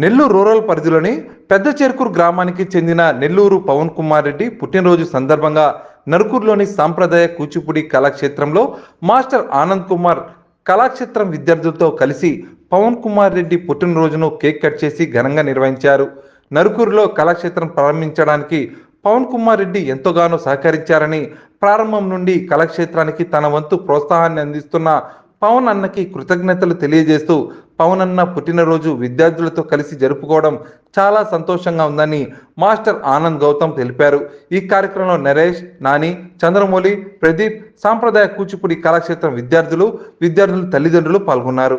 Nellore rural పరిధిలోని పెద్ద చెరుకూరు గ్రామానికి చెందిన నెల్లూరు పవన్ కుమార్ రెడ్డి పుట్టినరోజు సందర్భంగా నరుకూరులోని సాంప్రదాయ కూచిపూడి కళాక్షేత్రంలో మాస్టర్ ఆనంద్ కుమార్ కళాక్షేత్రం విద్యార్థులతో కలిసి పవన్ కుమార్ రెడ్డి పుట్టినరోజును కేక్ కట్ చేసి ఘనంగా నిర్వహించారు. నరుకూరులో కళాక్షేత్రం ప్రారంభించడానికి పవన్ కుమార్ రెడ్డి ఎంతగానో సహకరించారని ప్రారంభం నుండి కళాక్షేత్రానికి తన వంతు ప్రోత్సాహాన్ని అందిస్తున్న పవన్ అన్నకి కృతజ్ఞతలు తెలియజేస్తూ పవన్ అన్న పుట్టినరోజు విద్యార్థులతో కలిసి జరుపుకోవడం చాలా సంతోషంగా ఉందని మాస్టర్ ఆనంద్ గౌతమ్ తెలిపారు. ఈ కార్యక్రమంలో నరేష్ నాని చంద్రమౌళి ప్రదీప్ సాంప్రదాయ కూచిపూడి కళాక్షేత్రం విద్యార్థులు విద్యార్థుల తల్లిదండ్రులు పాల్గొన్నారు.